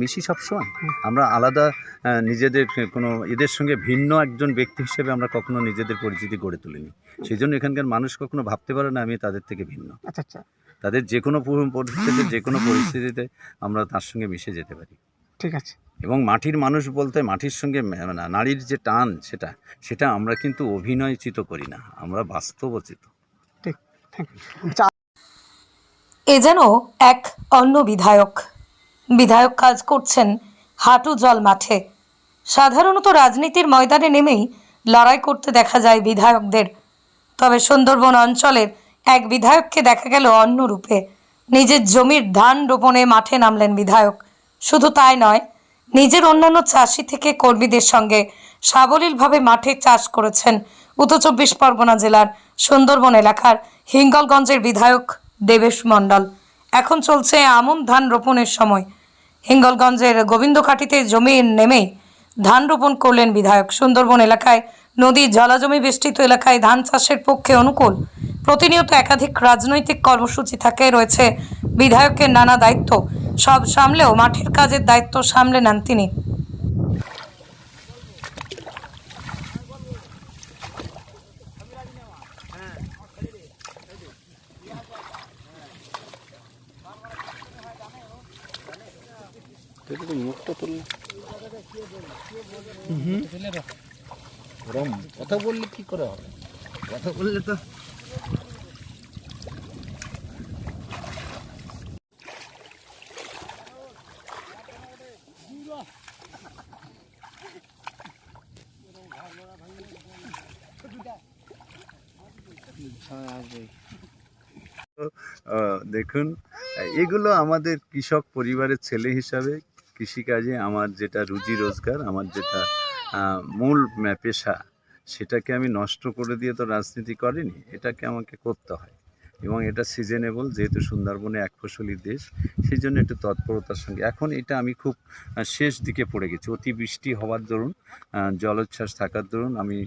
মিশি সবসময়। আমরা আলাদা নিজেদের কোনো এদের সঙ্গে ভিন্ন একজন ব্যক্তি হিসেবে আমরা কখনো নিজেদের পরিচিতি গড়ে তুলিনি। সেই জন্য এখানকার মানুষ কখনো ভাবতে পারে না আমি তাদের থেকে ভিন্ন। আচ্ছা আচ্ছা। তাদের যে কোনো পরিস্থিতিতে যে কোনো পরিস্থিতিতে আমরা তার সঙ্গে মিশে যেতে পারি। ঠিক আছে। এবং মাটির মানুষ বলতে মাটির সঙ্গে মানে নারীর যে টান সেটা সেটা আমরা কিন্তু অভিনয়চিত করি না আমরা বাস্তবচিত। Thank you. আচ্ছা এ যেন এক অন্য বিধায়ক। বিধায়ক কাজ করছেন হাঁটু জল মাঠে। সাধারণত রাজনীতির ময়দানে নেমেই লড়াই করতে দেখা যায় বিধায়কদের। তবে সুন্দরবন অঞ্চলের এক বিধায়ককে দেখা গেল অন্য রূপে। নিজের জমির ধান রোপণে মাঠে নামলেন বিধায়ক। শুধু তাই নয়, নিজের অন্যান্য চাষি থেকে কর্মীদের সঙ্গে সাবলীলভাবে মাঠে চাষ করেছেন উত্তর চব্বিশ পরগনা জেলার সুন্দরবন এলাকার হিঙ্গলগঞ্জের বিধায়ক দেবেশ মণ্ডল। এখন চলছে আমন ধান রোপণের সময়। হিঙ্গলগঞ্জের গোবিন্দকাঠিতে জমি নেমে ধান রোপণ করলেন বিধায়ক। সুন্দরবন এলাকায় নদী জলাজমি বেষ্টিত এলাকায় ধান চাষের পক্ষে অনুকূল। প্রতিনিয়ত একাধিক রাজনৈতিক কর্মসূচি থাকে, রয়েছে বিধায়কের নানা দায়িত্ব। সব সামলেও মাঠের কাজের দায়িত্ব সামলে নেন তিনি। মুখটা তুললে। ওরম কথা বললে কি করে হবে? কথা বললে তো আহ, দেখুন এগুলো আমাদের কৃষক পরিবারের ছেলে হিসাবে কৃষিকাজে আমার যেটা রুজি রোজগার, আমার যেটা মূল পেশা, সেটাকে আমি নষ্ট করে দিয়ে তো রাজনীতি করিনি, এটাকে আমাকে করতে হয়। এবং এটা সিজনেবল যেহেতু সুন্দরবনে এক ফসলি দেশ সেই জন্য একটু তৎপরতার সঙ্গে। এখন এটা আমি খুব শেষ দিকে পড়ে গেছি। অতি বৃষ্টি হওয়ার দরুন জলোচ্ছ্বাস থাকার দরুন, আমি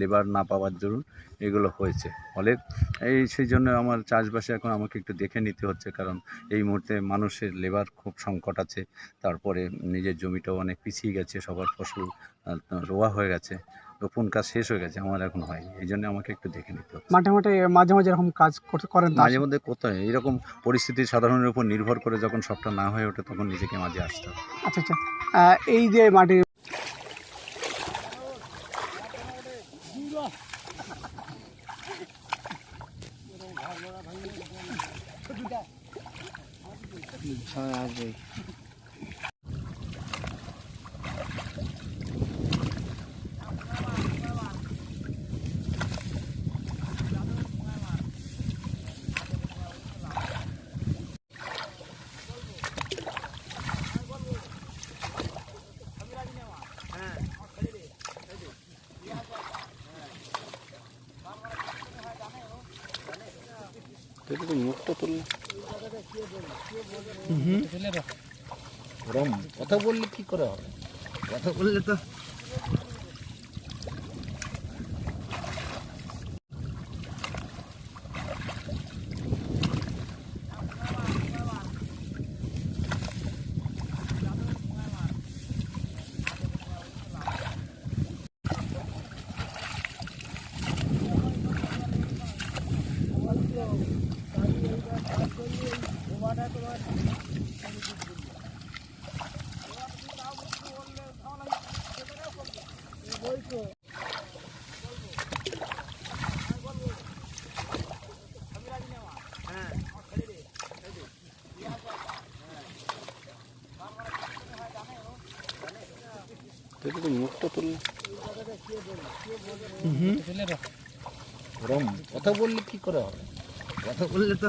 লেবার না পাওয়ার দরুন এগুলো হয়েছে। ফলে এই সেই জন্য আমার চাষবাসে এখন আমাকে একটু দেখে নিতে হচ্ছে, কারণ এই মুহূর্তে মানুষের লেবার খুব সংকট আছে। তারপরে নিজের জমিটাও অনেক পিছিয়ে গেছে, সবার ফসল রোয়া হয়ে গেছে। রোপণ কাজ শেষ হয়ে গেছে আমার এখন হয়নি। এই জন্য আমাকে একটু দেখে নিতে হচ্ছে। মাঠে মাঠে মাঝে মাঝে এরকম কাজ করতে- করেন মাঝে মধ্যে কোথায় এইরকম পরিস্থিতি সাধারণের উপর নির্ভর করে যখন সবটা না হয়ে ওঠে তখন নিজেকে মাঝে আসতে হবে আচ্ছা আচ্ছা। এই যে মাটি মুখটা তুললে। কথা বললে কি করে হবে? কথা বললে তো মুখটা তুললে কথা বললে কি করে হবে কথা বললে তো